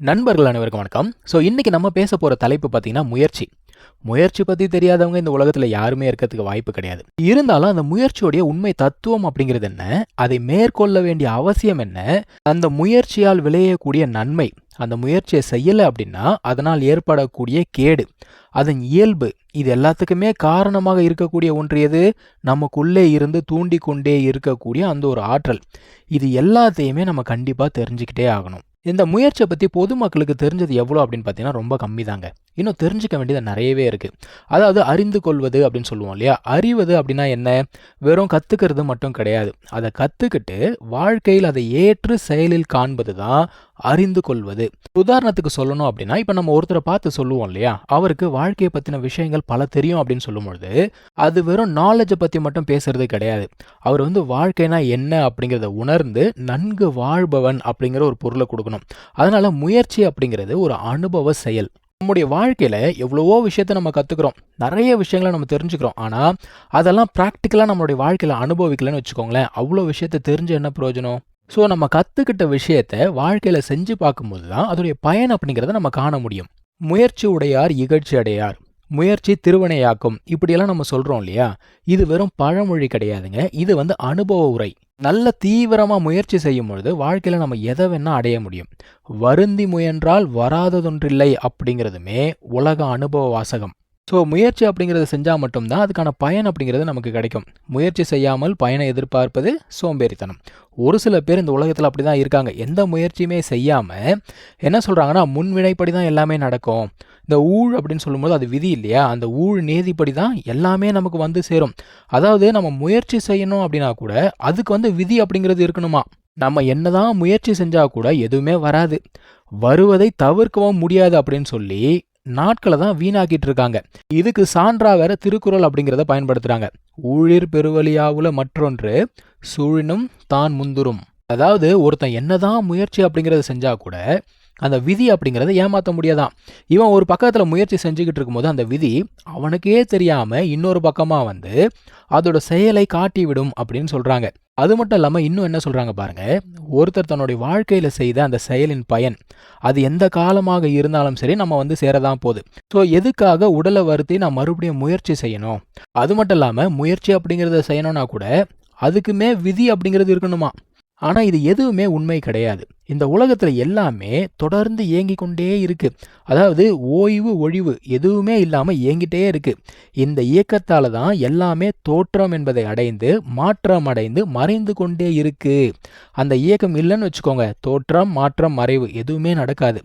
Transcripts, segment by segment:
நண்பர்கள் அனைவருக்கும் வணக்கம். ஸோ இன்றைக்கி நம்ம பேச போகிற தலைப்பு பார்த்தீங்கன்னா முயற்சி. முயற்சி பற்றி தெரியாதவங்க இந்த உலகத்தில் யாருமே இருக்கிறதுக்கு வாய்ப்பு கிடையாது. இருந்தாலும் அந்த முயற்சியோடைய உண்மை தத்துவம் அப்படிங்கிறது என்ன? அதை மேற்கொள்ள வேண்டிய அவசியம் என்ன? அந்த முயற்சியால் விளையக்கூடிய நன்மை அந்த முயற்சியை செய்யலை அப்படின்னா அதனால் ஏற்படக்கூடிய கேடு அதன் இயல்பு இது எல்லாத்துக்குமே காரணமாக இருக்கக்கூடிய ஒன்று எது? நமக்குள்ளே இருந்து தூண்டிக்கொண்டே இருக்கக்கூடிய அந்த ஒரு ஆற்றல். இது எல்லாத்தையுமே நம்ம கண்டிப்பாக தெரிஞ்சுக்கிட்டே ஆகணும். இந்த முயற்சியை பற்றி பொதுமக்களுக்கு தெரிஞ்சது எவ்வளோ அப்படின்னு பார்த்தீங்கன்னா ரொம்ப கம்மி தாங்க இன்னும் தெரிஞ்சுக்க வேண்டியது நிறையவே இருக்குது அதாவது அறிந்து கொள்வது அப்படின்னு சொல்லுவோம் இல்லையா? அறிவது அப்படின்னா என்ன? வெறும் கற்றுக்கிறது மட்டும் கிடையாது. அதை கற்றுக்கிட்டு வாழ்க்கையில் அதை ஏற்று செயலில் காண்பது தான் அறிந்து கொள்வது. உதாரணத்துக்கு சொல்லணும் அப்படின்னா இப்போ நம்ம ஒருத்தரை பார்த்து சொல்லுவோம் இல்லையா? அவருக்கு வாழ்க்கையை பற்றின விஷயங்கள் பல தெரியும் அப்படின்னு சொல்லும்பொழுது அது வெறும் நாலேஜை பற்றி மட்டும் பேசுறது கிடையாது. அவர் வந்து வாழ்க்கைனா என்ன அப்படிங்கிறத உணர்ந்து நன்கு வாழ்பவன் அப்படிங்கிற ஒரு பொருளை கொடுக்கணும். அதனால முயற்சி அப்படிங்கிறது ஒரு அனுபவ செயல். நம்முடைய வாழ்க்கையில் எவ்வளவோ விஷயத்த நம்ம கற்றுக்குறோம் நிறைய விஷயங்களை நம்ம தெரிஞ்சுக்கிறோம். ஆனால் அதெல்லாம் ப்ராக்டிக்கலாக நம்மளுடைய வாழ்க்கையில் அனுபவிக்கலன்னு வச்சுக்கோங்களேன். அவ்வளோ விஷயத்த தெரிஞ்சு என்ன பிரயோஜனம்? ஸோ நம்ம கற்றுக்கிட்ட விஷயத்த வாழ்க்கையில் செஞ்சு பார்க்கும்போது தான் அதோடைய பயன் அப்படிங்கிறத நம்ம காண முடியும். முயற்சி உடையார் இகழ்ச்சி அடையார். முயற்சி திருவினையாக்கும் இப்படியெல்லாம் நம்ம சொல்கிறோம் இல்லையா? இது வெறும் பழமொழி கிடையாதுங்க. இது வந்து அனுபவ உரை. நல்ல தீவிரமாக முயற்சி செய்யும் பொழுது வாழ்க்கையில் நம்ம எதை வேணால் அடைய முடியும். வருந்தி முயன்றால் வராததொன்றில்லை அப்படிங்கிறதுமே உலக அனுபவ வாசகம். ஸோ முயற்சி அப்படிங்கிறத செஞ்சால் மட்டும்தான் அதுக்கான பயன் அப்படிங்கிறது நமக்கு கிடைக்கும். முயற்சி செய்யாமல் பயனை எதிர்பார்ப்பது சோம்பேறித்தனம். ஒரு சில பேர் இந்த உலகத்தில் அப்படி தான் இருக்காங்க. எந்த முயற்சியுமே செய்யாமல் என்ன சொல்கிறாங்கன்னா முன்வினைப்படி தான் எல்லாமே நடக்கும். இந்த ஊழ் அப்படின்னு சொல்லும்போது அது விதி இல்லையா? அந்த ஊழ் நேதிப்படி தான் எல்லாமே நமக்கு வந்து சேரும். அதாவது நம்ம முயற்சி செய்யணும் அப்படின்னா கூட அதுக்கு வந்து விதி அப்படிங்கிறது இருக்கணுமா? நம்ம என்னதான் முயற்சி செஞ்சால் கூட எதுவுமே வராது. வருவதை தவிர்க்கவும் முடியாது அப்படின்னு சொல்லி நாட்களை தான் வீணாக்கிட்டு இருக்காங்க இதுக்கு சான்றா வேற திருக்குறள் அப்படிங்கிறத பயன்படுத்துறாங்க. ஊழிர் பெருவழியாவுல மற்றொன்று சூழினும் தான் முந்துரும் அதாவது ஒருத்தன் என்னதான் முயற்சி அப்படிங்கிறத செஞ்சா கூட அந்த விதி அப்படிங்கிறத ஏமாற்ற முடியாதான். இவன் ஒரு பக்கத்தில் முயற்சி செஞ்சுக்கிட்டு இருக்கும்போது அந்த விதி அவனுக்கே தெரியாமல் இன்னொரு பக்கமாக வந்து அதோட செயலை காட்டிவிடும் அப்படின்னு சொல்கிறாங்க அது மட்டும் இல்லாமல் இன்னும் என்ன சொல்கிறாங்க பாருங்கள் ஒருத்தர் தன்னுடைய வாழ்க்கையில் செய்த அந்த செயலின் பயன் அது எந்த காலமாக இருந்தாலும் சரி நம்ம வந்து சேரதான் போகுது. ஸோ எதுக்காக உடலை வருத்தி நான் மறுபடியும் முயற்சி செய்யணும்? அது மட்டும் இல்லாமல் முயற்சி அப்படிங்கிறத செய்யணும்னா கூட அதுக்குமே விதி அப்படிங்கிறது இருக்கணுமா? ஆனால் இது எதுவுமே உண்மை கிடையாது. இந்த உலகத்தில் எல்லாமே தொடர்ந்து இயங்கி கொண்டே இருக்கு. அதாவது ஓய்வு ஒழிவு எதுவுமே இல்லாமல் இயங்கிட்டே இருக்கு. இந்த இயக்கத்தால் தான் எல்லாமே தோற்றம் என்பதை அடைந்து மாற்றம் அடைந்து மறைந்து கொண்டே இருக்கு. அந்த இயக்கம் இல்லைன்னு வச்சுக்கோங்க. தோற்றம் மாற்றம் மறைவு எதுவுமே நடக்காது.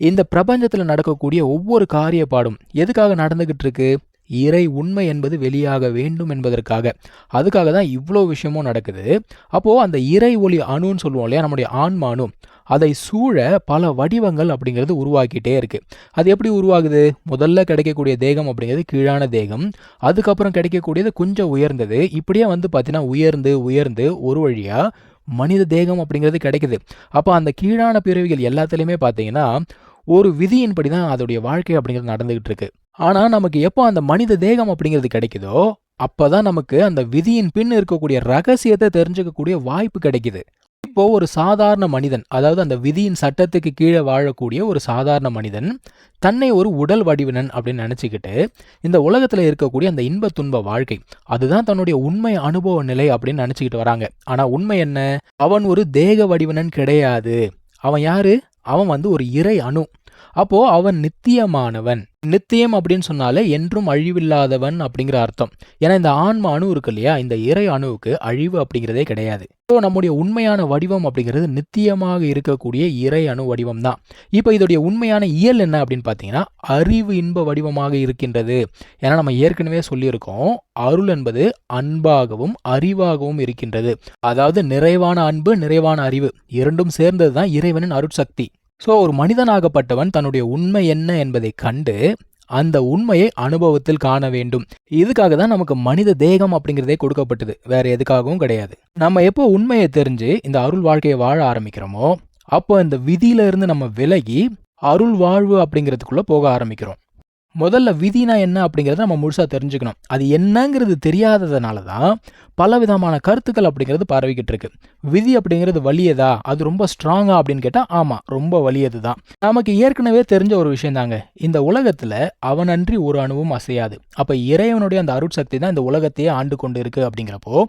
இந்த பிரபஞ்சத்தில் நடக்கக்கூடிய ஒவ்வொரு காரியப்பாடும் எதுக்காக நடந்துகிட்டு இருக்கு? இறை உண்மை என்பது வெளியாக வேண்டும் என்பதற்காக. அதுக்காக தான் இவ்வளோ விஷயமும் நடக்குது. அப்போது அந்த இறை ஒளி அணுன்னு சொல்லுவோம் இல்லையா? நம்முடைய ஆன்மா அணு. அதை சூழ பல வடிவங்கள் அப்படிங்கிறது உருவாக்கிட்டே இருக்கு. அது எப்படி உருவாகுது? முதல்ல கிடைக்கக்கூடிய தேகம் அப்படிங்கிறது கீழான தேகம். அதுக்கப்புறம் கிடைக்கக்கூடியது கொஞ்சம் உயர்ந்தது. இப்படியே வந்து பார்த்தீங்கன்னா உயர்ந்து உயர்ந்து ஒரு வழியாக மனித தேகம் அப்படிங்கிறது கிடைக்குது. அப்போ அந்த கீழான பிறவிகள் எல்லாத்துலேயுமே பார்த்தீங்கன்னா ஒரு விதியின்படி தான் அதோடைய வாழ்க்கை அப்படிங்கிறது நடந்துகிட்டு இருக்கு. ஆனால் நமக்கு எப்போ அந்த மனித தேகம் அப்படிங்கிறது கிடைக்குதோ அப்பதான் நமக்கு அந்த விதியின் பின் இருக்கக்கூடிய ரகசியத்தை தெரிஞ்சுக்கக்கூடிய வாய்ப்பு கிடைக்குது. இப்போ ஒரு சாதாரண மனிதன் அதாவது அந்த விதியின் சட்டத்துக்கு கீழே வாழக்கூடிய ஒரு சாதாரண மனிதன் தன்னை ஒரு உடல் வடிவினன் அப்படின்னு நினச்சிக்கிட்டு இந்த உலகத்தில் இருக்கக்கூடிய அந்த இன்ப துன்ப வாழ்க்கை அதுதான் தன்னுடைய உண்மை அனுபவ நிலை அப்படின்னு நினச்சிக்கிட்டு வராங்க. ஆனால் உண்மை என்ன? அவன் ஒரு தேக வடிவனன் கிடையாது. அவன் யாரு? அவன் வந்து ஒரு இறை அணு. அப்போ அவன் நித்தியமானவன். நித்தியம் அப்படின்னு சொன்னாலே என்றும் அழிவில்லாதவன் அப்படிங்கிற அர்த்தம். ஏன்னா இந்த ஆன்ம அணு இருக்கு இல்லையா? இந்த இறை அணுவுக்கு அழிவு அப்படிங்கிறதே கிடையாது. ஸோ நம்முடைய உண்மையான வடிவம் அப்படிங்கிறது நித்தியமாக இருக்கக்கூடிய இறை அணு வடிவம் தான் இப்போ இதோடைய உண்மையான இயல் என்ன அப்படின்னு பார்த்தீங்கன்னா அறிவு இன்ப வடிவமாக இருக்கின்றது. ஏன்னா நம்ம ஏற்கனவே சொல்லியிருக்கோம் அருள் என்பது அன்பாகவும் அறிவாகவும் இருக்கின்றது. அதாவது நிறைவான அன்பு நிறைவான அறிவு. இரண்டும் சேர்ந்தது தான் இறைவனின் அருட்சக்தி. ஸோ ஒரு மனிதனாகப்பட்டவன் தன்னுடைய உண்மை என்ன என்பதை கண்டு அந்த உண்மையை அனுபவத்தில் காண வேண்டும். இதுக்காக தான் நமக்கு மனித தேகம் அப்படிங்கிறதே கொடுக்கப்பட்டது. வேற எதுக்காகவும் கிடையாது. நம்ம எப்போ உண்மையை தெரிஞ்சு இந்த அருள் வாழ்க்கையை வாழ ஆரம்பிக்கிறோமோ அப்போ இந்த விதியில இருந்து நம்ம விலகி அருள் வாழ்வு அப்படிங்கிறதுக்குள்ள போக ஆரம்பிக்கிறோம். முதல்ல விதினா என்ன அப்படிங்கிறத நம்ம முழுசாக தெரிஞ்சுக்கணும். அது என்னங்கிறது தெரியாததுனால தான் பல விதமான கருத்துக்கள் அப்படிங்கிறது பரவிக்கிட்டு இருக்கு. விதி அப்படிங்கிறது வலியதா? அது ரொம்ப ஸ்ட்ராங்கா அப்படின்னு கேட்டால் ஆமாம் ரொம்ப வலியது தான். நமக்கு ஏற்கனவே தெரிஞ்ச ஒரு விஷயம் தாங்க. இந்த உலகத்தில் அவனன்றி ஒரு அணுவும் அசையாது. அப்போ இறைவனுடைய அந்த அருட்சக்தி தான் இந்த உலகத்தையே ஆண்டு கொண்டு இருக்கு அப்படிங்கிறப்போ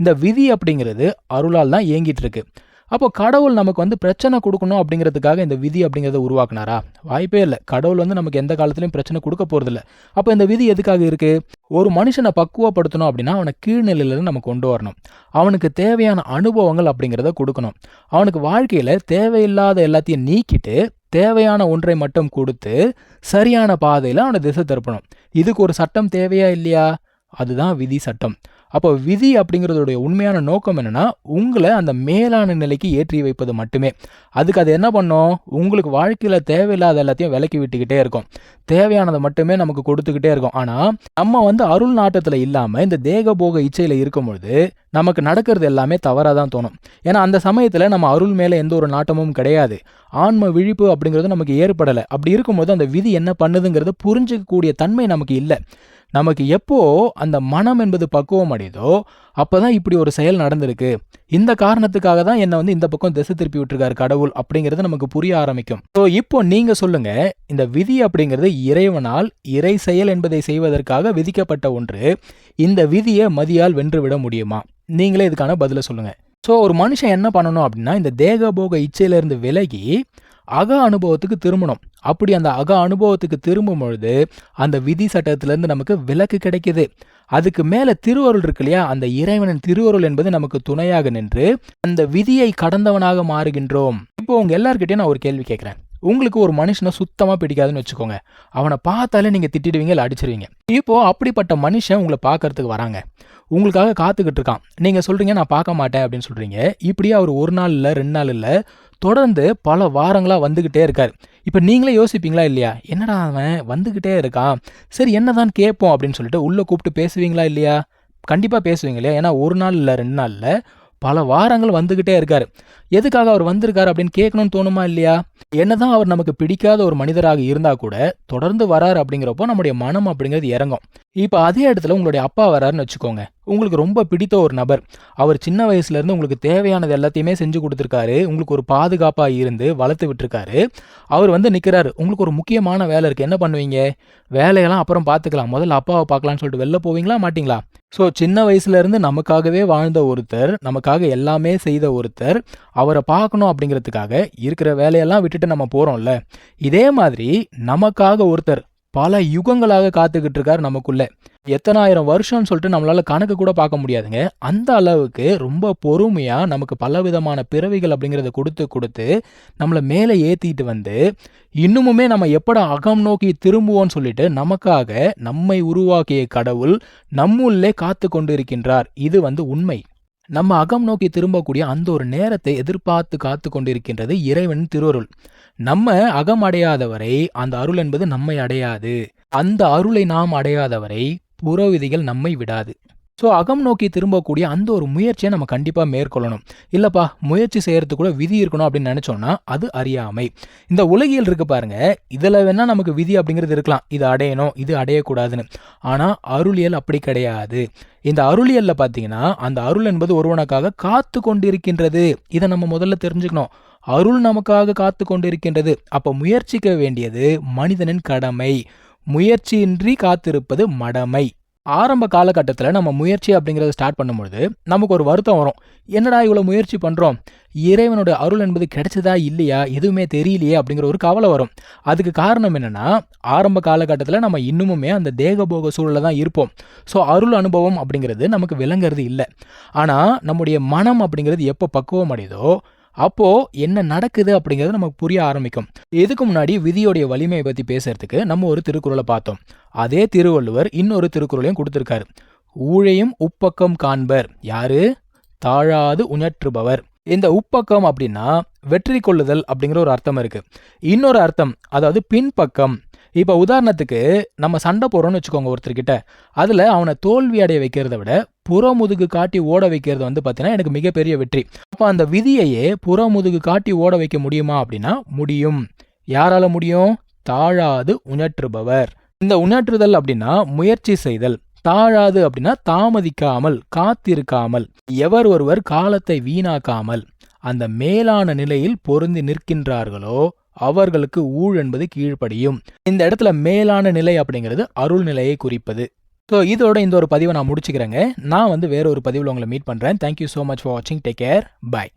இந்த விதி அப்படிங்கிறது அருளால் தான் இயங்கிட்டு இருக்கு. அப்போ கடவுள் நமக்கு வந்து பிரச்சனை கொடுக்கணும் அப்படிங்கிறதுக்காக இந்த விதி அப்படிங்கிறத உருவாக்குனாரா? வாய்ப்பே இல்லை. கடவுள் வந்து நமக்கு எந்த காலத்துலையும் பிரச்சனை கொடுக்க போகிறதில்ல அப்போ இந்த விதி எதுக்காக இருக்கு? ஒரு மனுஷனை பக்குவப்படுத்தணும் அப்படின்னா அவனை கீழ்நிலையிலேருந்து நம்ம கொண்டு வரணும். அவனுக்கு தேவையான அனுபவங்கள் அப்படிங்கிறத கொடுக்கணும். அவனுக்கு வாழ்க்கையில் தேவையில்லாத எல்லாத்தையும் நீக்கிட்டு தேவையான ஒன்றை மட்டும் கொடுத்து சரியான பாதையில் அவனை திசை திருப்பணும். இதுக்கு ஒரு சட்டம் தேவையா இல்லையா? அதுதான் விதி சட்டம். அப்போ விதி அப்படிங்கிறதோடைய உண்மையான நோக்கம் என்னென்னா உங்களை அந்த மேலான நிலைக்கு ஏற்றி வைப்பது மட்டுமே. அதுக்கு அது என்ன பண்ணும்? உங்களுக்கு வாழ்க்கையில் தேவையில்லாத எல்லாத்தையும் விலக்கி விட்டுக்கிட்டே இருக்கும். தேவையானதை மட்டுமே நமக்கு கொடுத்துக்கிட்டே இருக்கும். ஆனால் நம்ம வந்து அருள் நாட்டத்தில் இல்லாமல் இந்த தேக போக இச்சையில் இருக்கும் பொழுது நமக்கு நடக்கிறது எல்லாமே தவறாக தான் தோணும். ஏன்னா அந்த சமயத்தில் நம்ம அருள் மேலே எந்த ஒரு நாட்டமும் கிடையாது. ஆன்ம விழிப்பு அப்படிங்கிறது நமக்கு ஏற்படலை. அப்படி இருக்கும்போது அந்த விதி என்ன பண்ணுதுங்கிறத புரிஞ்சிக்கக்கூடிய தன்மை நமக்கு இல்லை. நமக்கு எப்போ அந்த மனம் என்பது பக்குவம் அடையுதோ அப்பதான் இப்படி ஒரு செயல் நடந்திருக்கு. இந்த காரணத்துக்காக தான் என்னை வந்து இந்த பக்கம் திசை திருப்பி விட்டுருக்காரு கடவுள் அப்படிங்கிறது நமக்கு புரிய ஆரம்பிக்கும். ஸோ இப்போ நீங்க சொல்லுங்க இந்த விதி அப்படிங்கிறது இறைவனால் இறை செயல் என்பதை செய்வதற்காக விதிக்கப்பட்ட ஒன்று. இந்த விதியை மதியால் வென்று விட முடியுமா? நீங்களே இதுக்கான பதிலை சொல்லுங்க. ஸோ ஒரு மனுஷன் என்ன பண்ணணும் அப்படின்னா இந்த தேகபோக இச்சையிலேருந்து இச்சையிலிருந்து விலகி அக அனுபவத்துக்கு திரும்பணும். அப்படி அந்த அக அனுபவத்துக்கு திரும்பும் பொழுது அந்த விதி சட்டத்திலேருந்து நமக்கு விலக்கு கிடைக்குது. அதுக்கு மேலே திருவருள் இருக்கு இல்லையா? அந்த இறைவனின் திருவருள் என்பது நமக்கு துணையாக நின்று அந்த விதியை கடந்தவனாக மாறுகின்றோம். இப்போ உங்க எல்லார்கிட்டயும் நான் ஒரு கேள்வி கேட்குறேன் உங்களுக்கு ஒரு மனுஷனை சுத்தமாக பிடிக்காதுன்னு வச்சுக்கோங்க. அவனை பார்த்தாலே நீங்கள் திட்டிடுவீங்க இல்லை அடிச்சிருவீங்க. இப்போ அப்படிப்பட்ட மனுஷன் உங்களை பார்க்கறதுக்கு வராங்க. உங்களுக்காக காத்துக்கிட்டு இருக்கான். நீங்கள் சொல்கிறீங்க நான் பார்க்க மாட்டேன் அப்படின்னு சொல்கிறீங்க இப்படியே அவர் ஒரு நாள் இல்லை ரெண்டு நாள் இல்லை தொடர்ந்து பல வாரங்களாக வந்துக்கிட்டே இருக்கார். இப்போ நீங்களே யோசிப்பீங்களா இல்லையா? என்னடா அவன் வந்துக்கிட்டே இருக்கான். சரி என்னதான் கேட்போம் அப்படின்னு சொல்லிட்டு உள்ளே கூப்பிட்டு பேசுவீங்களா இல்லையா? கண்டிப்பாக பேசுவீங்க இல்லையா? ஏன்னா ஒரு நாள் இல்லை ரெண்டு நாளில் பல வாரங்கள் வந்துக்கிட்டே இருக்கார். எதுக்காக அவர் வந்திருக்காரு அப்படின்னு கேட்கணும்னு தோணுமா இல்லையா? என்னதான் அவர் நமக்கு பிடிக்காத ஒரு மனிதராக இருந்தால் கூட தொடர்ந்து வராரு அப்படிங்கிறப்போ நம்முடைய மனம் அப்படிங்கிறது இறங்கும். இப்போ அதே இடத்துல உங்களுடைய அப்பா வராருன்னு வச்சுக்கோங்க. உங்களுக்கு ரொம்ப பிடித்த ஒரு நபர். அவர் சின்ன வயசுலேருந்து உங்களுக்கு தேவையானது எல்லாத்தையுமே செஞ்சு கொடுத்துருக்காரு. உங்களுக்கு ஒரு பாதுகாப்பாக இருந்து வளர்த்து விட்டுருக்காரு. அவர் வந்து நிற்கிறாரு உங்களுக்கு ஒரு முக்கியமான வேலை இருக்குது என்ன பண்ணுவீங்க? வேலையெல்லாம் அப்புறம் பார்த்துக்கலாம் முதல்ல அப்பாவை பார்க்கலாம்னு சொல்லிட்டு வெளில போவீங்களா மாட்டிங்களா? ஸோ சின்ன வயசுலேருந்து நமக்காகவே வாழ்ந்த ஒருத்தர் நமக்காக எல்லாமே செய்த ஒருத்தர் அவரை பார்க்கணும் அப்படிங்கிறதுக்காக இருக்கிற வேலையெல்லாம் விட்டுட்டு நம்ம போகிறோம்ல இதே மாதிரி நமக்காக ஒருத்தர் பல யுகங்களாக காத்துக்கிட்டு இருக்கார் நமக்குள்ள. எத்தனாயிரம் வருஷம்னு சொல்லிட்டு நம்மளால கணக்கு கூட பார்க்க முடியாதுங்க. அந்த அளவுக்கு ரொம்ப பொறுமையா நமக்கு பல விதமான பிறவிகள் அப்படிங்கிறத கொடுத்து கொடுத்து நம்மளை மேலே ஏத்திட்டு வந்து இன்னுமுமே நம்ம எப்படா அகம் நோக்கி திரும்புவோம்னு சொல்லிட்டு நமக்காக நம்மை உருவாக்கிய கடவுள் நம்முள்ளே காத்து கொண்டிருக்கின்றார். இது வந்து உண்மை. நம்ம அகம் நோக்கி திரும்பக்கூடிய அந்த ஒரு நேரத்தை எதிர்பார்த்து காத்து கொண்டிருக்கின்றது இறைவன் திருவருள். நம்ம அகம் அடையாதவரை அந்த அருள் என்பது நம்மை அடையாது. அந்த அருளை நாம் அடையாதவரை புறவிதிகள் நம்மை விடாது. ஸோ அகம் நோக்கி திரும்பக்கூடிய அந்த ஒரு முயற்சியை நம்ம கண்டிப்பாக மேற்கொள்ளணும். இல்லைப்பா முயற்சி செய்யறதுக்கு கூட விதி இருக்கணும் அப்படின்னு நினச்சோன்னா அது அறியாமை. இந்த உலகியல் இருக்கு பாருங்க இதில் வேணா நமக்கு விதி அப்படிங்கிறது இருக்கலாம். இது அடையணும் இது அடையக்கூடாதுன்னு. ஆனால் அருளியல் அப்படி கிடையாது. இந்த அருளியல்ல பார்த்தீங்கன்னா அந்த அருள் என்பது ஒருவனுக்காக காத்து கொண்டிருக்கின்றது இதை நம்ம முதல்ல தெரிஞ்சுக்கணும். அருள் நமக்காக காத்து கொண்டிருக்கின்றது. அப்போ முயற்சிக்க வேண்டியது மனிதனின் கடமை. முயற்சியின்றி காத்திருப்பது மடமை. ஆரம்ப காலகட்டத்தில் நம்ம முயற்சி அப்படிங்கிறத ஸ்டார்ட் பண்ணும்பொழுது நமக்கு ஒரு வருத்தம் வரும். என்னடா இவ்வளோ முயற்சி பண்ணுறோம் இறைவனோட அருள் என்பது கிடைச்சதா இல்லையா? எதுவுமே தெரியலையே அப்படிங்கிற ஒரு கவலை வரும். அதுக்கு காரணம் என்னன்னா ஆரம்ப காலகட்டத்தில் நம்ம இன்னுமுமே அந்த தேகபோக சூழலில் தான் இருப்போம். ஸோ அருள் அனுபவம் அப்படிங்கிறது நமக்கு விளங்குறது இல்லை. ஆனால் நம்முடைய மனம் அப்படிங்கிறது எப்போ பக்குவம் அடையுதோ அப்போ என்ன நடக்குது அப்படிங்கிறது நமக்கு புரிய ஆரம்பிக்கும். இதுக்கு முன்னாடி விதியோடைய வலிமையை பத்தி பேசுறதுக்கு நம்ம ஒரு திருக்குறளை பார்த்தோம். அதே திருவள்ளுவர் இன்னொரு திருக்குறளையும் கொடுத்திருக்காரு. ஊழையும் உப்பக்கம் காண்பர். யாரு? தாழாது உணற்றுபவர். இந்த உப்பக்கம் அப்படின்னா வெற்றி கொள்ளுதல் அப்படிங்கிற ஒரு அர்த்தம் இருக்கு. இன்னொரு அர்த்தம் அதாவது பின்பக்கம். இப்போ உதாரணத்துக்கு நம்ம சண்டை போறோம்னு வச்சுக்கோங்க ஒருத்தர்கிட்ட. அதில் அவனை தோல்வி அடைய வைக்கிறத விட புறமுதுகு காட்டி ஓட வைக்கிறது வந்து பார்த்தீங்கன்னா எனக்கு மிகப்பெரிய வெற்றி. அப்போ அந்த விதியையே புறமுதுகு காட்டி ஓட வைக்க முடியுமா அப்படின்னா முடியும். யாரால முடியும்? தாழாது உணற்றுபவர் இந்த உணற்றுதல் அப்படின்னா முயற்சி செய்தல். தாழாது அப்படின்னா தாமதிக்காமல் காத்திருக்காமல் எவர் ஒருவர் காலத்தை வீணாக்காமல் அந்த மேலான நிலையில் பொருந்தி நிற்கின்றார்களோ அவர்களுக்கு ஊழ் என்பது கீழ்ப்படியும். இந்த இடத்துல மேலான நிலை அப்படிங்கிறது அருள் நிலையை குறிப்பது. ஸோ இதோட இந்த ஒரு பதிவை நான் முடிச்சுக்கிறேங்க. நான் வந்து வேற ஒரு பதிவில் உங்களை மீட் பண்ணுறேன் thank you so much for வாட்சிங் டேக் கேர் பாய்